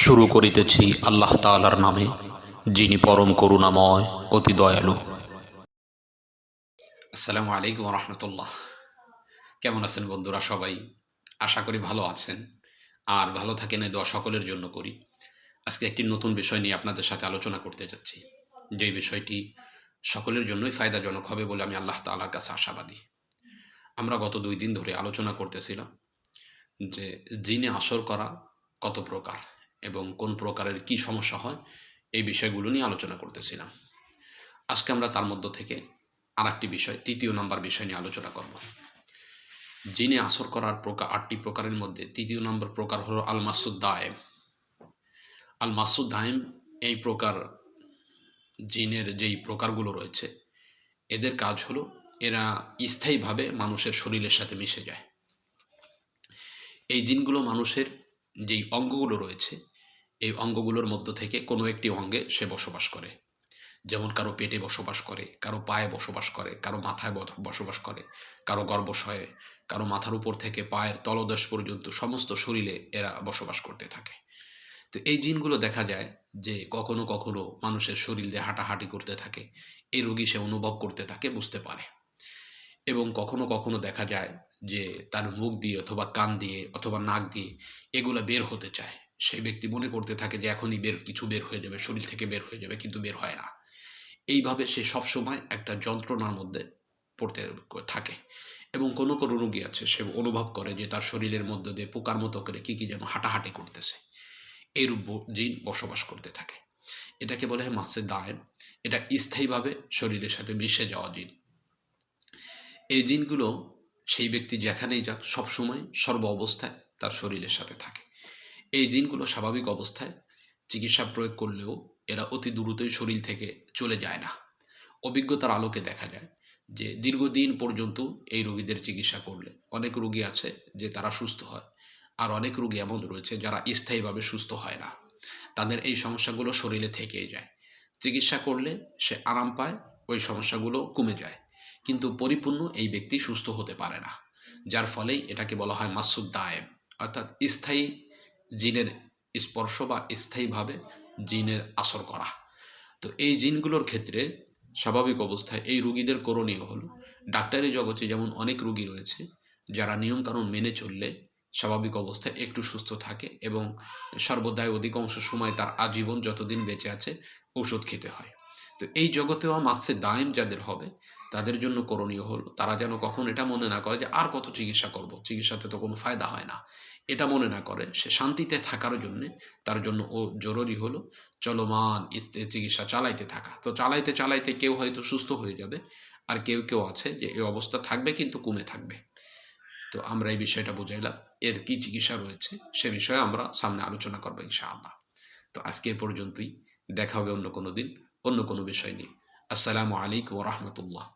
শুরু করিতেছি আল্লাহ তাআলার নামে, যিনি পরম করুণাময়, অতি দয়ালু। আসসালামু আলাইকুম রহমতুল্লাহ। কেমন আছেন বন্ধুরা সবাই? আশা করি ভালো আছেন। আর ভালো থাকেন দোয়া সকলের জন্য করি। আজকে একটি নতুন বিষয় নিয়ে আপনাদের সাথে আলোচনা করতে যাচ্ছি। যেই বিষয়টি সকলের জন্যই ফায়দাজনক হবে বলে আমি আল্লাহ তাআলার কাছে আশাবাদী। আমরা গত দুই দিন ধরে আলোচনা করতেছিলাম যে জিনে আসর করা কত প্রকার? এবং কোন প্রকারের কি সমস্যা হয়, এই বিষয়গুলো নিয়ে আলোচনা করতেছিলাম। আজকে আমরা তার মধ্য থেকে আর একটি বিষয়, তৃতীয় নাম্বার বিষয় নিয়ে আলোচনা করব। জিনে আসর করার প্রকার, আটটি প্রকারের মধ্যে তৃতীয় নম্বর প্রকার হলো আল মাসুদ দায়েম। আল মাসুদ দায়েম এই প্রকার জিনের যেই প্রকারগুলো রয়েছে, এদের কাজ হলো এরা স্থায়ীভাবে মানুষের শরীরের সাথে মিশে যায়। এই জিনগুলো মানুষের যেই অঙ্গগুলো রয়েছে এই অঙ্গগুলোর মধ্য থেকে কোনো একটি অঙ্গে সে বসবাস করে। যেমন কারও পেটে বসবাস করে, কারও পায়ে বসবাস করে, কারও মাথায় বসবাস করে, কারও গর্ভশয়ে, কারও মাথার উপর থেকে পায়ের তলদেশ পর্যন্ত সমস্ত শরীরে এরা বসবাস করতে থাকে। তো এই জিনগুলো দেখা যায় যে কখনো কখনো মানুষের শরীর দিয়ে হাঁটাহাঁটি করতে থাকে, এই রোগী সে অনুভব করতে থাকে, বুঝতে পারে। এবং কখনো কখনো দেখা যায় যে তার মুখ দিয়ে অথবা কান দিয়ে অথবা নাক দিয়ে এগুলো বের হতে চায়। সেই ব্যক্তি মনে করতে থাকে যে এখনই বের, কিছু বের হয়ে যাবে, শরীর থেকে বের হয়ে যাবে, কিন্তু বের হয় না। এইভাবে সে সবসময় একটা যন্ত্রণার মধ্যে পড়তে থাকে এবং কোনো কোনো রোগী আছে, সে অনুভব করে যে তার শরীরের মধ্যে দিয়ে পোকার মতো করে কি কি যেন হাঁটাহাঁটি করতেছে। এইরূপ জিন বসবাস করতে থাকে। এটাকে বলে হয় মাসে দায়েম এটা স্থায়ীভাবে শরীরের সাথে মিশে যাওয়া জিন। এই জিনগুলো সেই ব্যক্তি যেখানেই যাক, সবসময় সর্ব অবস্থায় তার শরীরের সাথে থাকে। এই জিনগুলো স্বাভাবিক অবস্থায় চিকিৎসা প্রয়োগ করলেও এরা অতি দ্রুতই শরীর থেকে চলে যায় না। অভিজ্ঞতার আলোকে দেখা যায় যে দীর্ঘদিন পর্যন্ত এই রোগীদের চিকিৎসা করলে অনেক রোগী আছে যে তারা সুস্থ হয় আর অনেক রোগী এমন রয়েছে যারা স্থায়ীভাবে সুস্থ হয় না। তাদের এই সমস্যাগুলো শরীরে থেকেই যায়। চিকিৎসা করলে সে আরাম পায়, ওই সমস্যাগুলো কমে যায়। কিন্তু পরিপূর্ণ এই ব্যক্তি সুস্থ হতে পারে না। যার ফলেই এটাকে বলা হয় মাসুদ দায়েম অর্থাৎ স্থায়ী জিনের স্পর্শ বা স্থায়ীভাবে জিনের আসর করা। তো এই জিনগুলোর ক্ষেত্রে স্বাভাবিক অবস্থায় এই রুগীদের করণীয় হলো, ডাক্তারি জগতে যেমন অনেক রুগী রয়েছে, যারা নিয়মকানুন মেনে চললে স্বাভাবিক অবস্থায় একটু সুস্থ থাকে এবং সর্বদাই অধিকাংশ সময় তার আজীবন যতদিন বেঁচে আছে ওষুধ খেতে হয়। তো এই জগতেও মাসে দায়েম যাদের হবে, তাদের জন্য করণীয় হলো, তারা যেন কখন এটা মনে না করে যে আর কত চিকিৎসা করব, চিকিৎসাতে তো কোনো ফায়দা হয় না। এটা মনে না করে, সে শান্তিতে থাকার জন্যে তার জন্য ও জরুরি হলো, চলমান চিকিৎসা চালাইতে থাকা। তো চালাইতে চালাইতে কেউ হয়তো সুস্থ হয়ে যাবে, আর কেউ কেউ আছে যে এই অবস্থা থাকবে কিন্তু কমে থাকবে। তো আমরা এই বিষয়টা বুঝাইলাম, এর কি চিকিৎসা রয়েছে সে বিষয়ে আমরা সামনে আলোচনা করব ইনশাআল্লাহ। তো আজকে পর্যন্তই, দেখা হবে অন্য কোনো দিন। অন্য কোনো বিষয় নিয়ে আসসালামু আলাইকুম রহমতুল্লাহ